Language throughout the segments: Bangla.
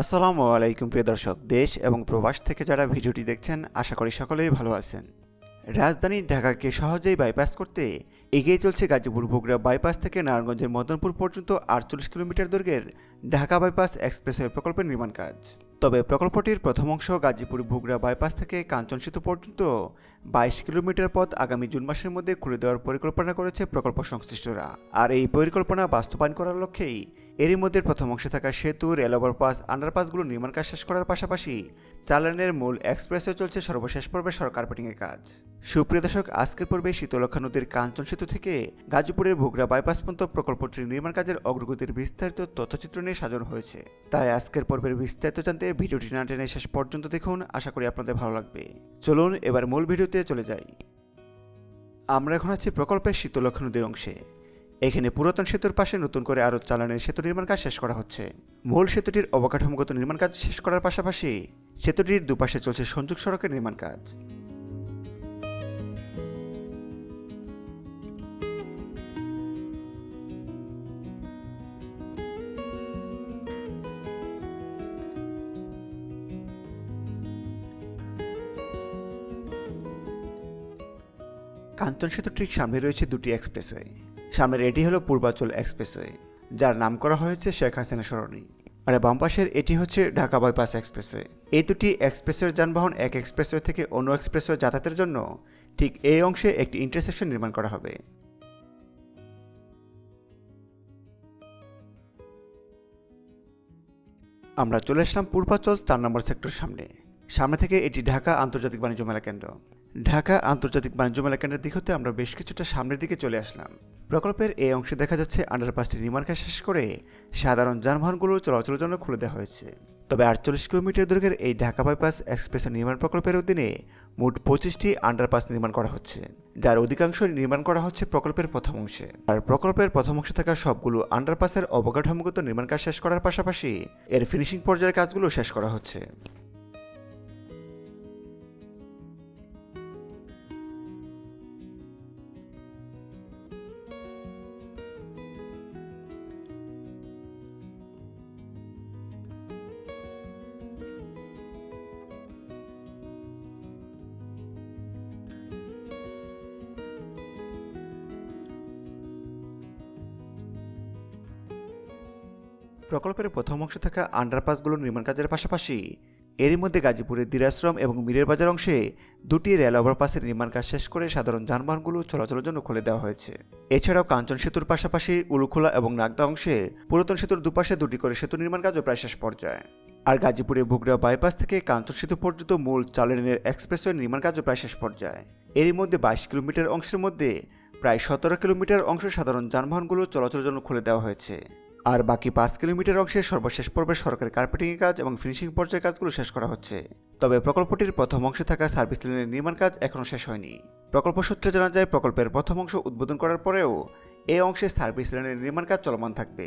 আসসালামু আলাইকুম প্রিয় দর্শক, দেশ এবং প্রবাস থেকে যারা ভিডিওটি দেখছেন, আশা করি সকলেই ভালো আছেন। রাজধানী ঢাকাকে সহজেই বাইপাস করতে এগিয়ে চলছে গাজীপুর বগুড়া বাইপাস থেকে নারায়ণগঞ্জের মদনপুর পর্যন্ত আটচল্লিশ কিলোমিটার দৈর্ঘ্যের ঢাকা বাইপাস এক্সপ্রেসওয়ে প্রকল্পের নির্মাণ কাজ। তবে প্রকল্পটির প্রথম অংশ গাজীপুর বগুড়া বাইপাস থেকে কাঞ্চন সেতু পর্যন্ত বাইশ কিলোমিটার পথ আগামী জুন মাসের মধ্যে খুলে দেওয়ার পরিকল্পনা করেছে প্রকল্প সংশ্লিষ্টরা। আর এই পরিকল্পনা বাস্তবায়ন করার লক্ষ্যেই এরই মধ্যে প্রথম অংশে থাকা সেতু রেল ওভারপাস আন্ডারপাসগুলো নির্মাণ কাজ শেষ করার পাশাপাশি চালানের মূল এক্সপ্রেসে চলছে সর্বশেষ পর্বে সড়ক কার্পেটিংয়ের কাজ। সুপ্রিয় দর্শক, আজকের পর্বে শীতলক্ষা নদীর কাঞ্চন সেতু থেকে গাজীপুরের ভোগড়া বাইপাস পর্যন্ত প্রকল্পটির নির্মাণ কাজের অগ্রগতির বিস্তারিত তথ্যচিত্র নিয়ে সাজানো হয়েছে। তাই আজকের পর্বের বিস্তারিত জানতে ভিডিওটি না টেনে শেষ পর্যন্ত দেখুন। আশা করি আপনাদের ভালো লাগবে। চলুন, এবার মূল ভিডিওতে চলে যাই। আমরা এখন আছি প্রকল্পের শীতলক্ষা নদীর অংশে। এখানে পুরাতন সেতুর পাশে নতুন করে আরও চালানের সেতু নির্মাণ কাজ শেষ করা হচ্ছে। মূল সেতুটির অবকাঠামোগত নির্মাণ কাজ শেষ করার পাশাপাশি সেতুটির দুপাশে চলছে সংযোগ সড়কের নির্মাণ কাজ। কাঞ্চন সেতুর ঠিক সামনে রয়েছে দুটি এক্সপ্রেসওয়ে। সামনের এটি হলো পূর্বাচল এক্সপ্রেসওয়ে, যার নাম করা হয়েছে শেখ হাসিনা সরণি। আর বাম পাশের এটি হচ্ছে ঢাকা বাইপাস এক্সপ্রেসওয়ে। এই দুটি এক্সপ্রেসওয়ের যানবাহন এক এক্সপ্রেসওয়ে থেকে অন্য এক্সপ্রেসওয়ে যাতায়াতের জন্য ঠিক এই অংশে একটি ইন্টারসেকশন নির্মাণ করা হবে। আমরা চলে আসলাম পূর্বাচল চার নম্বর সেক্টর সামনে। সামনে থেকে এটি ঢাকা আন্তর্জাতিক বাণিজ্য মেলা কেন্দ্র। ঢাকা আন্তর্জাতিক বাণিজ্য মেলা কেন্দ্রের দিক হতে আমরা বেশ কিছুটা সামনের দিকে চলে আসলাম। প্রকল্পের এই অংশে দেখা যাচ্ছে আন্ডারপাসটি নির্মাণ কাজ শেষ করে সাধারণ যানবাহনগুলো চলাচলের জন্য খুলে দেওয়া হয়েছে। তবে আটচল্লিশ কিলোমিটার দৈর্ঘ্যের এই ঢাকা বাইপাস এক্সপ্রেসের নির্মাণ প্রকল্পের অধীনে মোট পঁচিশটি আন্ডারপাস নির্মাণ করা হচ্ছে, যার অধিকাংশ নির্মাণ করা হচ্ছে প্রকল্পের প্রথম অংশে। আর প্রকল্পের প্রথম অংশে থাকা সবগুলো আন্ডারপাসের অবকাঠামোগত নির্মাণ কাজ শেষ করার পাশাপাশি এর ফিনিশিং পর্যায়ের কাজগুলো শেষ করা হচ্ছে। প্রকল্পের প্রথম অংশে থাকা আন্ডারপাসগুলোর নির্মাণ কাজের পাশাপাশি এরই মধ্যে গাজীপুরের দিরাশ্রম এবং মীরের বাজার অংশে দুটি রেল ওভারপাসের নির্মাণ কাজ শেষ করে সাধারণ যানবাহনগুলো চলাচলের জন্য খুলে দেওয়া হয়েছে। এছাড়াও কাঞ্চন সেতুর পাশাপাশি উলুখোলা এবং নাগদা অংশে পুরাতন সেতুর দুপাশে দুটি করে সেতু নির্মাণ কাজও প্রায় শেষ পর্যায়ে। আর গাজীপুরে বুগড়া বাইপাস থেকে কাঞ্চন সেতু পর্যন্ত মূল চালেনের এক্সপ্রেসওয়ে নির্মাণ কাজও প্রায় শেষ পর্যায়ে। এরই মধ্যে বাইশ কিলোমিটার অংশের মধ্যে প্রায় সতেরো কিলোমিটার অংশ সাধারণ যানবাহনগুলো চলাচলের জন্য খুলে দেওয়া হয়েছে। আর বাকি পাঁচ কিলোমিটার অংশের সর্বশেষ পর্বে সরকারি কার্পেটিংয়ের কাজ এবং ফিনিশিং পর্যায়ের কাজগুলো শেষ করা হচ্ছে। তবে প্রকল্পটির প্রথম অংশে থাকা সার্ভিস লাইনের নির্মাণ কাজ এখনও শেষ হয়নি। প্রকল্প সূত্রে জানা যায়, প্রকল্পের প্রথম অংশ উদ্বোধন করার পরেও এই অংশে সার্ভিস লাইনের নির্মাণ কাজ চলমান থাকবে।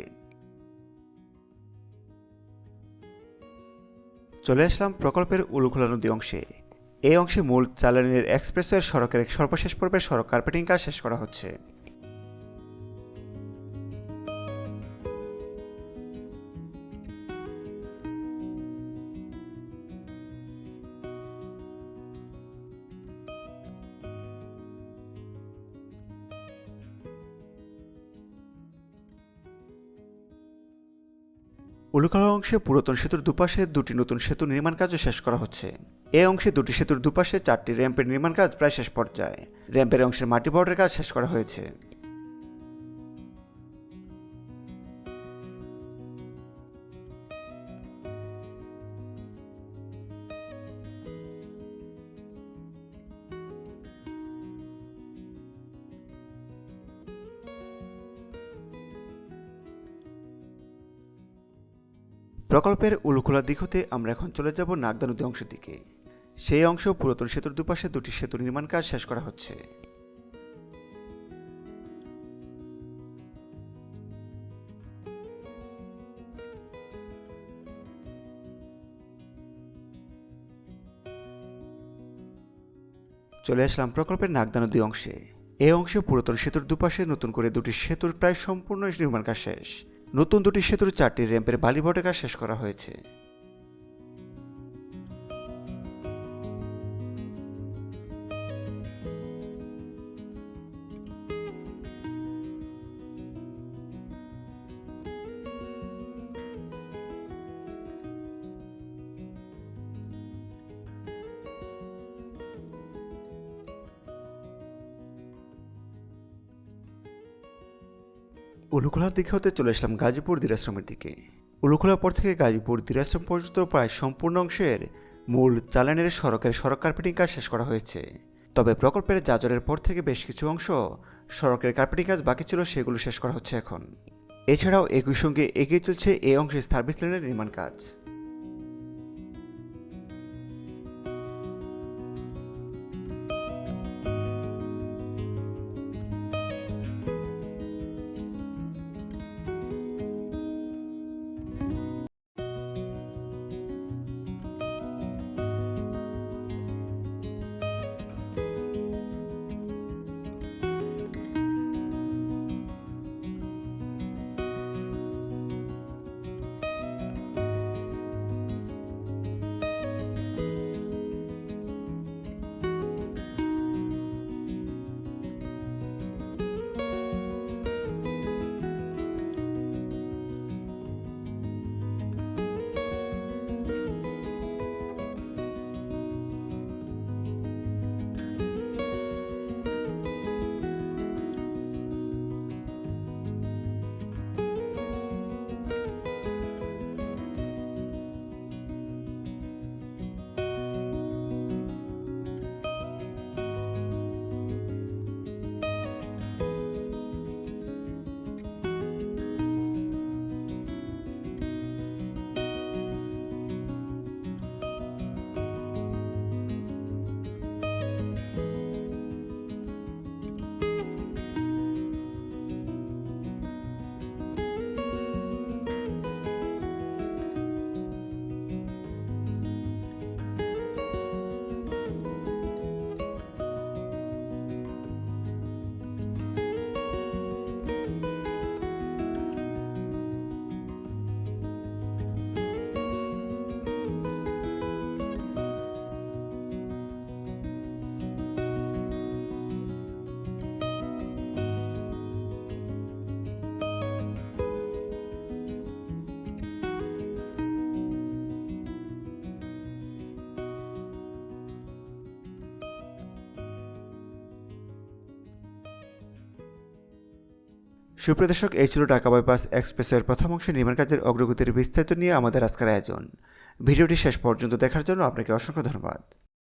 চলে আসলাম প্রকল্পের উলুখোলা নদী অংশে। এই অংশে মূল চালানের এক্সপ্রেসওয়ের সড়কের সর্বশেষ পর্বে সড়ক কার্পেটিং কাজ শেষ করা হচ্ছে। উলুখলা অংশে পুরাতন সেতুর দুপাশে দুটি নতুন সেতু নির্মাণ কাজও শেষ করা হচ্ছে। এ অংশে দুটি সেতুর দুপাশে চারটি র্যাম্পের নির্মাণ কাজ প্রায় শেষ পর্যায়ে। র্যাম্পের অংশের মাটি বর্ডের কাজ শেষ করা হয়েছে। প্রকল্পের উলুখোলা দিক হতে আমরা এখন চলে যাব নাগদা নদী অংশের দিকে। সেই অংশ পুরাতন সেতুর দুপাশে দুটি সেতু নির্মাণ কাজ শেষ করা হচ্ছে। চলে আসলাম প্রকল্পের নাগদা নদী অংশে। এই অংশে পুরাতন সেতুর দুপাশে নতুন করে দুটি সেতুর প্রায় সম্পূর্ণ নির্মাণ কাজ শেষ। নতুন দুটি সেতুর চারটি র্যাম্পের বালিবটে কাজ শেষ করা হয়েছে। উলুখোলার দিকে হতে চলে আসলাম গাজীপুর দিরাশ্রমের দিকে। উলুখোলার পর থেকে গাজীপুর দিরাশ্রম পর্যন্ত প্রায় সম্পূর্ণ অংশের মূল চালানের সড়কের সড়ক কার্পেটিং কাজ শেষ করা হয়েছে। তবে প্রকল্পের যাজরের পর থেকে বেশ কিছু অংশ সড়কের কার্পেটিং কাজ বাকি ছিল, সেগুলো শেষ করা হচ্ছে এখন। এছাড়াও একই সঙ্গে এগিয়ে চলছে এই অংশে সার্ভিস লেনের নির্মাণ কাজ। সুপ্রদর্শক, এই ছিল ঢাকা বাইপাস এক্সপ্রেসের প্রথম অংশে নির্মাণ কাজের অগ্রগতির বিস্তারিত নিয়ে আমাদের আজকের আয়োজন। ভিডিওটি শেষ পর্যন্ত দেখার জন্য আপনাকে অসংখ্য ধন্যবাদ।